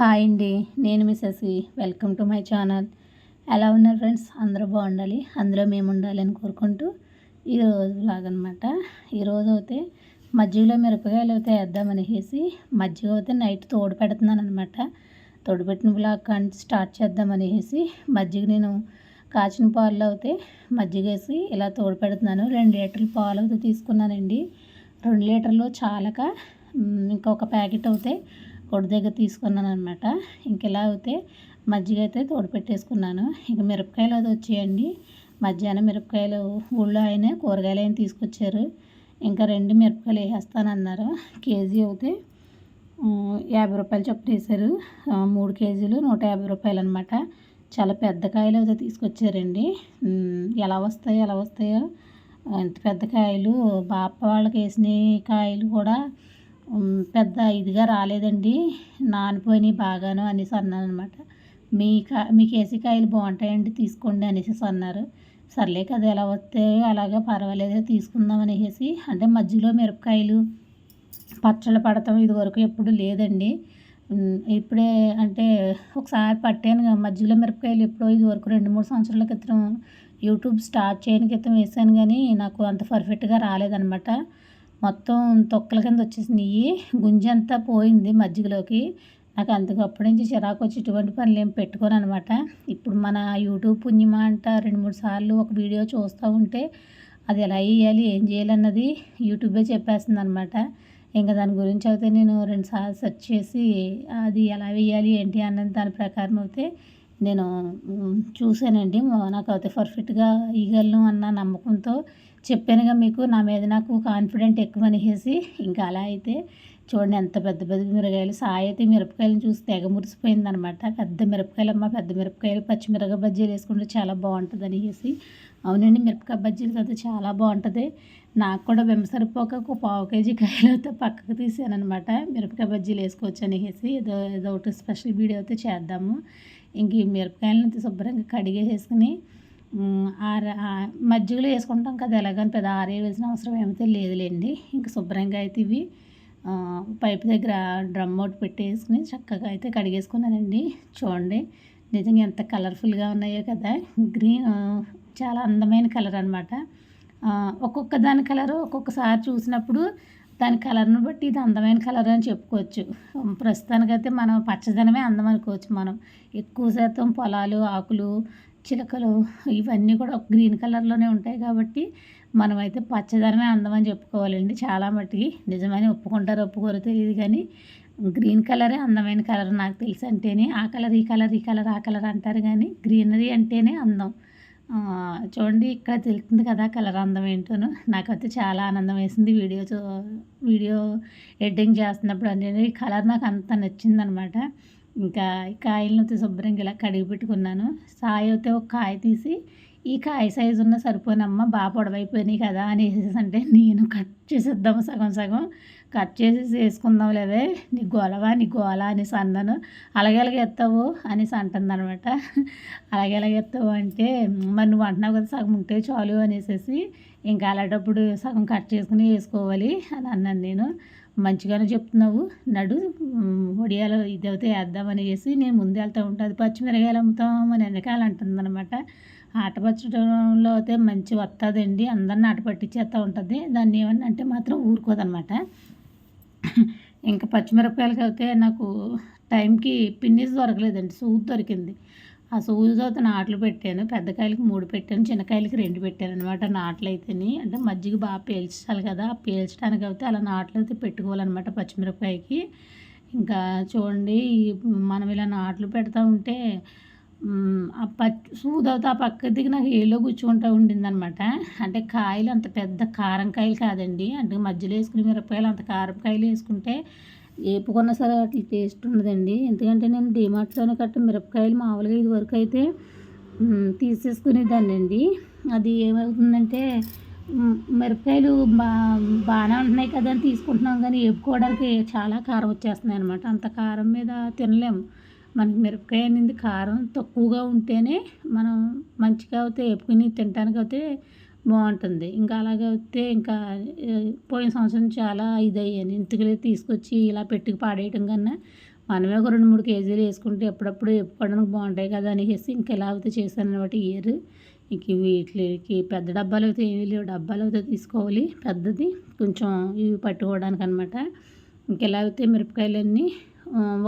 Hi అండి. నేను మీ Sashi. Welcome to my channel. ఎలా ఉన్నారు ఫ్రెండ్స్? అందరూ బాగుండాలి. అందులో మేము ఉండాలి అని కోరుకుంటూ ఈరోజు లాగనమాట ఈరోజు అయితే మజ్జిగలో మిరపకాయలు అయితే వేద్దామనేసి మజ్జిగ అయితే నైట్ తోడు పెడుతున్నాను అనమాట తోడు పెట్టిన బ్లాక్ కానీ స్టార్ట్ చేద్దామనేసి మజ్జిగ నేను కాచిన పాలు అయితే మజ్జిగ వేసి ఇలా తోడు పెడుతున్నాను. రెండు లీటర్ల పాలు అయితే తీసుకున్నానండి. రెండు లీటర్లు చాలక ఇంకొక ప్యాకెట్ అయితే కొడు దగ్గర తీసుకున్నాను అనమాట ఇంక ఇలా అయితే మజ్జిగ అయితే తోడు పెట్టేసుకున్నాను. ఇంక మిరపకాయలు అది వచ్చేయండి. మధ్యాహ్నం మిరపకాయలు ఊళ్ళో ఆయన కూరగాయలు ఆయన తీసుకొచ్చారు. ఇంకా రెండు మిరపకాయలు వేసేస్తానన్నారు కేజీ అయితే యాభై రూపాయలు చొప్పున వేసారు మూడు కేజీలు నూట యాభై రూపాయలు అనమాట చాలా పెద్ద కాయలు అయితే తీసుకొచ్చారండి. ఎలా వస్తాయో ఎలా వస్తాయో ఎంత పెద్ద కాయలు బాప వాళ్ళకి వేసిన కాయలు కూడా పెద్ద ఇదిగా రాలేదండి. నానిపోయినాయి బాగాను అనేసి అన్నాను అనమాట మీ కా మీకు ఏసీ కాయలు బాగుంటాయండి తీసుకోండి అనేసి అన్నారు. సర్లే కదా ఎలా వస్తే అలాగే పర్వాలేదు తీసుకుందాం అనేసి. అంటే మధ్యలో మిరపకాయలు పచ్చళ్ళు పడతాం ఇది వరకు ఎప్పుడు లేదండి. ఇప్పుడే అంటే ఒకసారి పట్టాను మధ్యలో మిరపకాయలు ఎప్పుడో ఇది వరకు రెండు మూడు సంవత్సరాల క్రితం యూట్యూబ్ స్టార్ట్ చేయని క్రితం వేసాను కానీ నాకు అంత పర్ఫెక్ట్గా రాలేదనమాట మొత్తం తొక్కల కింద వచ్చేసినాయి గుంజంతా పోయింది మజ్జిగలోకి. నాకు అందుకు అప్పటి నుంచి చిరాకు వచ్చి ఇటువంటి పనులు ఏం పెట్టుకోను అనమాట. ఇప్పుడు మన యూట్యూబ్ పుణ్యమ అంట రెండు మూడు సార్లు ఒక వీడియో చూస్తూ ఉంటే అది ఎలా వేయాలి ఏం చేయాలన్నది యూట్యూబే చెప్పేస్తుంది అనమాట ఇంకా దాని గురించి అయితే నేను రెండు సార్లు సెర్చ్ చేసి అది ఎలా వేయాలి ఏంటి అన్నది దాని ప్రకారం అయితే నేను చూశానండి. నాకు అయితే పర్ఫెక్ట్గా వేయగలను అన్న నమ్మకంతో చెప్పానుగా మీకు నా మీద నాకు కాన్ఫిడెంట్ ఎక్కువ అనేసి ఇంకా అలా అయితే చూడండి ఎంత పెద్ద పెద్ద మిరగాయలు సాయి అయితే మిరపకాయలను చూసి తెగ మురిసిపోయిందనమాట. పెద్ద మిరపకాయలు అమ్మ పెద్ద మిరపకాయలు పచ్చిమిరగ బజ్జీలు వేసుకుంటే చాలా బాగుంటుంది అనేసి అవునండి మిరపకాయ బజ్జీలు కదా చాలా బాగుంటుంది. నాకు కూడా వెంసరిపోక ఒక పావు కేజీ కాయలు అయితే పక్కకు తీసాను అనమాట మిరపకాయ బజ్జీలు వేసుకోవచ్చు అనేసి ఏదో ఏదో ఒకటి స్పెషల్ వీడియో అయితే చేద్దాము. ఇంక ఈ మిరపకాయలను శుభ్రంగా కడిగేసేసుకుని ఆర మజ్జిగలో వేసుకుంటాం కదా ఎలాగని పెద్ద ఆరే వేసిన అవసరం ఏమైతే లేదులేండి ఇంక శుభ్రంగా అయితే ఇవి పైపు దగ్గర డ్రమ్ అవుట్ పెట్టేసుకుని చక్కగా అయితే కడిగేసుకున్నానండి. చూడండి నిజంగా ఎంత కలర్ఫుల్గా ఉన్నాయో కదా. గ్రీన్ చాలా అందమైన కలర్ అనమాట ఒక్కొక్క దాని కలరు ఒక్కొక్కసారి చూసినప్పుడు దాని కలర్ను బట్టి ఇది అందమైన కలర్ అని చెప్పుకోవచ్చు. ప్రస్తుతానికైతే మనం పచ్చదనమే అందం అనుకోవచ్చు మనం. ఎక్కువ శాతం పొలాలు ఆకులు చిలకలు ఇవన్నీ కూడా గ్రీన్ కలర్లోనే ఉంటాయి కాబట్టి మనమైతే పచ్చదనమే అందమని చెప్పుకోవాలండి. చాలా మట్టికి నిజమని ఒప్పుకుంటారు ఒప్పుకోరు తెలియదు కానీ గ్రీన్ కలరే అందమైన కలర్ నాకు తెలుసు అంటేనే. ఆ కలర్ ఈ కలర్ ఈ కలర్ ఆ కలర్ అంటారు కానీ గ్రీనరీ అంటేనే అందం. చూడండి ఇక్కడ తెలుస్తుంది కదా కలర్ అందం ఏంటోను. నాకైతే చాలా ఆనందం వేసింది వీడియో వీడియో ఎడిటింగ్ చేస్తున్నప్పుడు. అంటే ఈ కలర్ నాకు అంత నచ్చిందనమాట. ఇంకా ఈ కాయలను శుభ్రంగా ఇలా కడిగి పెట్టుకున్నాను. సాయి అయితే ఒక కాయ తీసి ఈ కాయ సైజు ఉన్న సరిపోనమ్మ బాగా పొడవైపోయినాయి కదా అనేసి అంటే నేను కట్ చేసేద్దాం సగం సగం. కట్ చేసేసి వేసుకుందాం లేదే నీ గోలవా నీ గోల అనేసి అన్నాను. అలాగే అలాగే ఎత్తావు అనేసి అంటుంది అనమాట అలాగే అలాగే ఎత్తావు అంటే మరి నువ్వు అంటున్నావు కదా సగం ఉంటే చాలు అనేసి ఇంకా అలాంటప్పుడు సగం కట్ చేసుకుని వేసుకోవాలి అని అన్నాను నేను. మంచిగానే చెప్తున్నావు. నడు వడియాలు ఇది అయితే వేద్దామని చేసి నేను ముందు వెళ్తూ ఉంటుంది పచ్చిమిరకాయలు అమ్ముతాం అని వెనకాల అంటుందన్నమాట ఆట పచ్చడంలో అయితే మంచి వస్తుందండి అందరిని ఆట పట్టించేస్తూ ఉంటుంది. దాన్ని ఏమన్నా అంటే మాత్రం ఊరుకోదనమాట ఇంకా పచ్చిమిరపకాయలకి అయితే నాకు టైంకి పిన్నిస్ దొరకలేదండి. సూది దొరికింది. ఆ సూదితో నాట్లు పెట్టాను. పెద్ద కాయలకి మూడు పెట్టాను. చిన్నకాయలకి రెండు పెట్టాను అనమాట నాట్లు అయితేని అంటే మజ్జిగ బాగా పేల్చాలి కదా. పేల్చడానికి అయితే అలా నాట్లు అయితే పెట్టుకోవాలన్నమాట పచ్చిమిరపకాయకి. ఇంకా చూడండి మనం ఇలా నాట్లు పెడతా ఉంటే ఆ పచ్చి సూదవుతా ఆ పక్క దిగి నాకు ఏలో కూర్చుంటూ ఉండిందనమాట అంటే కాయలు అంత పెద్ద కారం కాయలు కాదండి. అంటే మధ్యలో వేసుకునే మిరపకాయలు అంత కారం కాయలు వేసుకుంటే ఏపుకున్నా సరే అట్లా టేస్ట్ ఉండదండి. ఎందుకంటే నేను డిమార్ట్లోనే కట్ట మిరపకాయలు మామూలుగా ఇది వరకు అయితే తీసేసుకునేదాన్ని అండి అది ఏమవుతుందంటే మిరపకాయలు బా బాగానే ఉంటున్నాయి కదా అని తీసుకుంటున్నాం కానీ వేపుకోవడానికి చాలా కారం వచ్చేస్తున్నాయి అనమాట అంత కారం మీద తినలేము మనకి మిరపకాయ అనేది కారం తక్కువగా ఉంటేనే మనం మంచిగా అయితే వేపుకుని తినడానికి అయితే బాగుంటుంది. ఇంకా అలాగే వస్తే ఇంకా పోయిన సంవత్సరం చాలా ఇది అయ్యాను ఇంతకులే తీసుకొచ్చి ఇలా పెట్టుకు పాడేయటం కన్నా మనమే ఒక రెండు మూడు కేజీలు వేసుకుంటే ఎప్పుడప్పుడు ఎప్పుకోవడానికి బాగుంటాయి కదా అనేసి ఇంకా ఎలా అయితే చేశాను అనమాట ఇయర్. ఇంక వీటికి పెద్ద డబ్బాలు అయితే ఏమీ లేవు. డబ్బాలు అయితే తీసుకోవాలి. పెద్దది కొంచెం ఇవి పట్టుకోవడానికి అనమాట ఇంకెలా అయితే మిరపకాయలన్నీ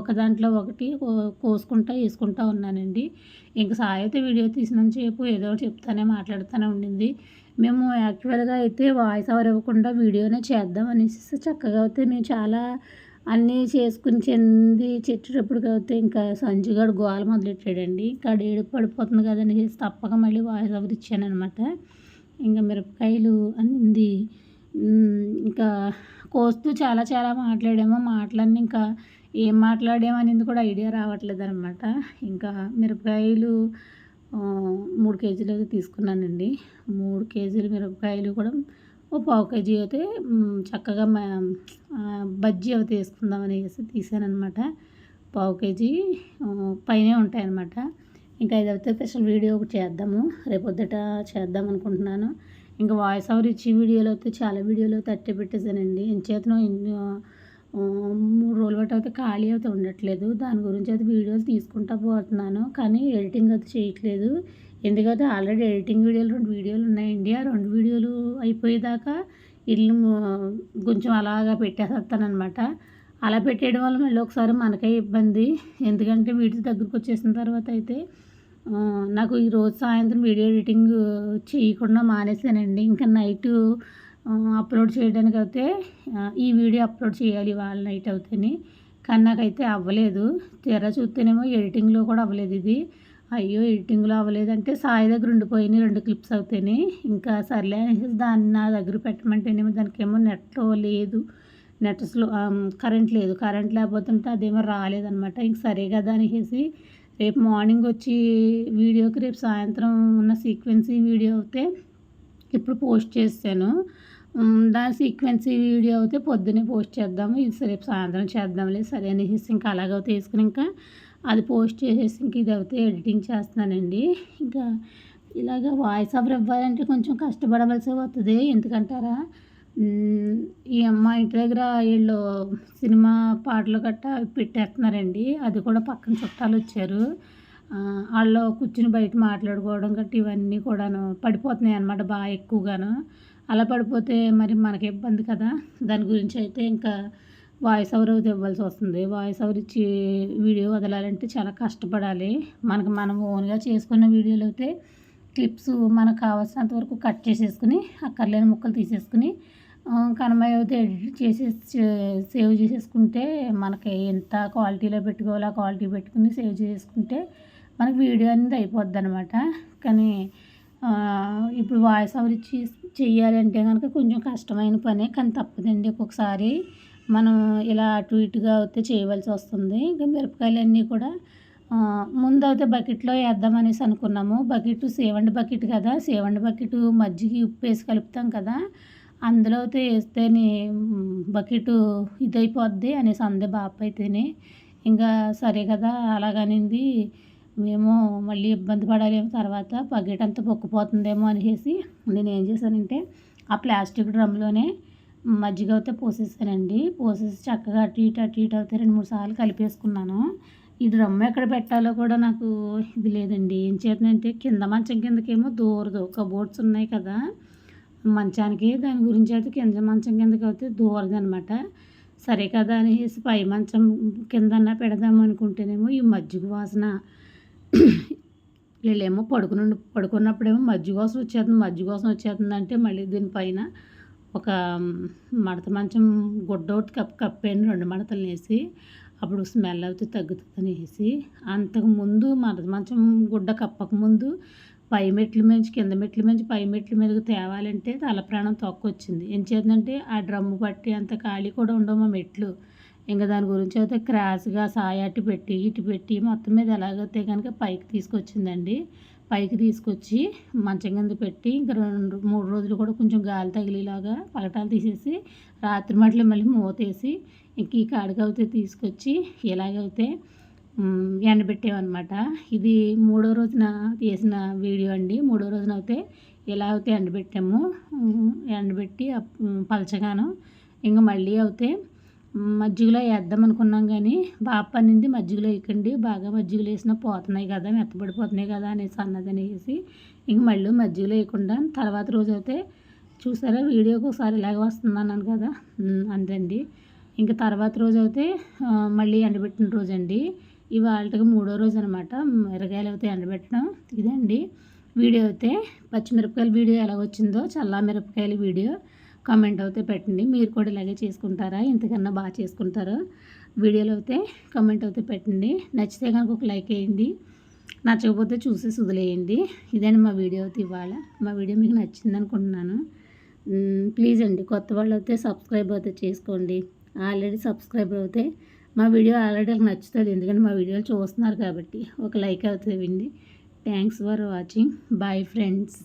ఒక దాంట్లో ఒకటి కోసుకుంటా వేసుకుంటా ఉన్నానండి. ఇంక సాయి అయితే వీడియో తీసినంత సేపు ఏదో ఒకటి చెప్తానే మాట్లాడుతూనే ఉండింది. మేము యాక్చువల్గా అయితే వాయిస్ ఓవర్ ఇవ్వకుండా వీడియోనే చేద్దాం అనేసి చక్కగా అయితే మేము చాలా అన్నీ చేసుకుని చెంది చెట్టేటప్పటికైతే ఇంకా సంజుగాడు గోల మొదలెట్టాడండి. ఇంకా ఏడుపు పడిపోతుంది కదని తప్పక మళ్ళీ వాయిస్ ఓవర్ ఇచ్చానమాట ఇంకా మిరపకాయలు అంది ఇంకా కోస్తూ చాలా చాలా మాట్లాడాము. మాటలన్నీ ఇంకా ఏం మాట్లాడామనేది కూడా ఐడియా రావట్లేదు అనమాట ఇంకా మిరపకాయలు మూడు కేజీలు అయితే తీసుకున్నానండి. మూడు కేజీలు మిరపకాయలు కూడా ఓ పావు కేజీ అయితే చక్కగా బజ్జీ అవి తీసుకుందాం అనేసి తీసానమాట పావు కేజీ పైనే ఉంటాయన్నమాట. ఇంకా ఇదైతే స్పెషల్ వీడియో ఒకటి చేద్దాము. రేపొద్దుట చేద్దాం అనుకుంటున్నాను. ఇంకా వాయిస్ ఓవర్ ఇచ్చి వీడియోలో అయితే చాలా వీడియోలు తట్టి పెట్టేసానండి ఎంచేతనో మూడు రోజులు బట్టి అయితే ఖాళీ అయితే ఉండట్లేదు. దాని గురించి అయితే వీడియోలు తీసుకుంటా పోతున్నాను. కానీ ఎడిటింగ్ అయితే చేయట్లేదు. ఎందుకంటే ఆల్రెడీ ఎడిటింగ్ వీడియోలు రెండు వీడియోలు ఉన్నాయండి. ఆ రెండు వీడియోలు అయిపోయేదాకా ఇల్లు కొంచెం అలాగా పెట్టేసేస్తానమాట అలా పెట్టేయడం వల్ల మళ్ళీ ఒకసారి మనకే ఇబ్బంది. ఎందుకంటే వీడియో దగ్గరకు వచ్చేసిన తర్వాత అయితే నాకు ఈరోజు సాయంత్రం వీడియో ఎడిటింగ్ చేయకుండా మానేసానండి. ఇంకా నైట్ అప్లోడ్ చేయడానికి అయితే ఈ వీడియో అప్లోడ్ చేయాలి వాళ్ళ నైట్ అవుతేనే. కానీ నాకైతే అవ్వలేదు. తెర చూస్తేనేమో ఎడిటింగ్లో కూడా అవ్వలేదు ఇది. అయ్యో ఎడిటింగ్లో అవ్వలేదంటే సాయి దగ్గర ఉండిపోయినాయి రెండు క్లిప్స్ అవుతాయి ఇంకా సర్లే అనేసి దాన్ని నా దగ్గర పెట్టమంటేనేమో దానికేమో నెట్ లేదు. నెట్ స్లో కరెంట్ లేదు. కరెంట్ లేకపోతుంటే అదేమో రాలేదనమాట ఇంక సరే కదా అనేసి రేపు మార్నింగ్ వచ్చి వీడియోకి రేపు సాయంత్రం ఉన్న సీక్వెన్సీ వీడియో అయితే ఇప్పుడు పోస్ట్ చేస్తాను దాని సీక్వెన్సీ వీడియో అయితే పొద్దున్నే పోస్ట్ చేద్దాము. ఇది రేపు సాయంత్రం చేద్దాంలే. సరే అనేసి ఇంకా అలాగైతే తీసుకుని ఇంకా అది పోస్ట్ చేసేసి ఇంక ఇది అయితే ఎడిటింగ్ చేస్తున్నానండి. ఇంకా ఇలాగ వాయిస్ ఆఫ్ ఇవ్వాలంటే కొంచెం కష్టపడవలసి వస్తుంది ఎందుకంటారా? ఈ అమ్మ ఇంటి దగ్గర వీళ్ళు సినిమా పాటలు గట్ట పెట్టేస్తున్నారండి. అది కూడా పక్కన చుట్టాలు వచ్చారు. వాళ్ళు కూర్చుని బయట మాట్లాడుకోవడం గట్టి ఇవన్నీ కూడాను పడిపోతున్నాయి అన్నమాట బాగా ఎక్కువగాను. అలా పడిపోతే మరి మనకి ఇబ్బంది కదా. దాని గురించి అయితే ఇంకా వాయిస్ ఓవర్ ఇవ్వాల్సి వస్తుంది. వాయిస్ ఓవర్ ఇచ్చి వీడియో వదలాలంటే చాలా కష్టపడాలి. మనకు మనం ఓన్గా చేసుకున్న వీడియోలు అయితే క్లిప్స్ మనకు కావాల్సినంత వరకు కట్ చేసేసుకుని అక్కర్లేని ముక్కలు తీసేసుకుని కనమయ్య అయితే ఎడిట్ చేసి సేవ్ చేసేసుకుంటే మనకి ఎంత క్వాలిటీలో పెట్టుకోవాలో ఆ క్వాలిటీ పెట్టుకుని సేవ్ చేసుకుంటే మనకి వీడియో అనేది అయిపోద్ది అనమాట కానీ ఇప్పుడు వాయిస్ ఓవర్ ఇచ్చి చెయ్యాలి అంటే కనుక కొంచెం కష్టమైన పనే. కానీ తప్పదండి ఒక్కొక్కసారి మనం ఇలా అటు ఇటుగా అయితే చేయవలసి వస్తుంది. ఇంకా మిరపకాయలన్నీ కూడా ముందు అయితే బకెట్లో వేద్దామనేసి అనుకున్నాము. బకెట్ సేవండి బకెట్ కదా. సేవండి బకెట్ మజ్జిగ ఉప్పు వేసి కలుపుతాం కదా. అందులో అయితే వేస్తేనే బకెట్ ఇదైపోద్ది అనేసి అందే బాప అయితేనే. ఇంకా సరే కదా అలాగనింది. మేము మళ్ళీ ఇబ్బంది పడాలేమో తర్వాత బకెట్ అంతా పొక్కుపోతుందేమో అనేసి నేను ఏం చేశానంటే ఆ ప్లాస్టిక్ డ్రమ్లోనే మజ్జిగ అయితే పోసేసానండి. పోసేసి చక్కగా అటు ఇటు అటు ఇటు అయితే రెండు మూడు సార్లు కలిపేసుకున్నాను. ఈ డ్రమ్ ఎక్కడ పెట్టాలో కూడా నాకు ఇది లేదండి. ఏం చేతనంటే కింద మంచం కిందకేమో దూరదు. కబోర్డ్స్ ఉన్నాయి కదా. మంచానికి దాని గురించి అయితే కింద మంచం కిందకి అయితే దూరదు అనమాట సరే కదా అనేసి పై మంచం కిందన్నా పెడదాం అనుకుంటేనేమో ఈ మజ్జిగ వాసన వీళ్ళేమో పడుకుని పడుకున్నప్పుడేమో మజ్జిగోసం వచ్చేస్తుంది మజ్జిగోసం వచ్చేస్తుంది అంటే మళ్ళీ దీనిపైన ఒక మడత మంచం గుడ్డ ఒకటి కప్ కప్పాను రెండు మడతలు వేసి అప్పుడు స్మెల్ అవుతే తగ్గుతుందని వేసి అంతకుముందు మడత మంచం గుడ్డ కప్పక ముందు పై మెట్ల మించి కింద మెట్ల మించి పై మెట్ల మీదకి తేవాలంటే తల ప్రాణం తొక్కొచ్చింది. ఏం చేద్దంటే ఆ డ్రమ్ము పట్టి అంత ఖాళీ కూడా ఉండవు మా మెట్లు. ఇంకా దాని గురించి అయితే క్రాస్గా అటు పెట్టి ఇటు పెట్టి మొత్తం మీద ఎలాగైతే కనుక పైకి తీసుకొచ్చిందండి. పైకి తీసుకొచ్చి మంచం కింద పెట్టి ఇంకా రెండు మూడు రోజులు కూడా కొంచెం గాలి తగిలేలాగా పగటాలు తీసేసి రాత్రి మట్లు మళ్ళీ మూతేసి ఇంక ఈ కాడికైతే తీసుకొచ్చి ఎలాగైతే ఎండబెట్టామన్నమాట ఇది మూడో రోజున తీసిన వీడియో అండి. మూడో రోజున అయితే ఎలా అయితే ఎండబెట్టాము. ఎండబెట్టి పలచగాను. ఇంకా మళ్ళీ అయితే మజ్జిగలో వేద్దాం అనుకున్నాం కానీ బాగా పనింది మజ్జిగలో వేయకండి. బాగా మజ్జిగలో వేసినా పోతున్నాయి కదా మెత్తబడిపోతున్నాయి కదా అనేసి అన్నది అనేసి ఇంక మళ్ళీ మజ్జిగలో వేయకుండా తర్వాత రోజు అయితే చూసారా వీడియోకి ఒకసారి ఇలాగ వస్తుంది అన్నాను కదా అంతండి. ఇంకా తర్వాత రోజు అయితే మళ్ళీ ఎండబెట్టిన రోజు అండి. ఇవాళకి మూడో రోజు అనమాట మిరగాయలు అయితే ఎండబెట్టడం. ఇదండి వీడియో అయితే. పచ్చిమిరపకాయల వీడియో ఎలా వచ్చిందో చల్లా మిరపకాయల వీడియో. కామెంట్ అయితే పెట్టండి. మీరు కూడా ఇలాగే చేసుకుంటారా? ఇంతకన్నా బాగా చేసుకుంటారో? వీడియోలో అయితే కామెంట్ అయితే పెట్టండి. నచ్చితే కనుక ఒక లైక్ వేయండి. నచ్చకపోతే చూసి వదిలేయండి ఇదండి మా వీడియో అయితే ఇవాళ. మా వీడియో మీకు నచ్చింది అనుకుంటున్నాను ప్లీజ్ అండి కొత్త వాళ్ళు అయితే సబ్స్క్రైబ్ అయితే చేసుకోండి. ఆల్రెడీ సబ్స్క్రైబర్ అయితే మా వీడియో ఆల్రెడీ వాళ్ళకి నచ్చుతుంది. ఎందుకంటే మా వీడియోలు చూస్తున్నారు కాబట్టి ఒక లైక్ అవుతుంది thanks for watching. Bye friends.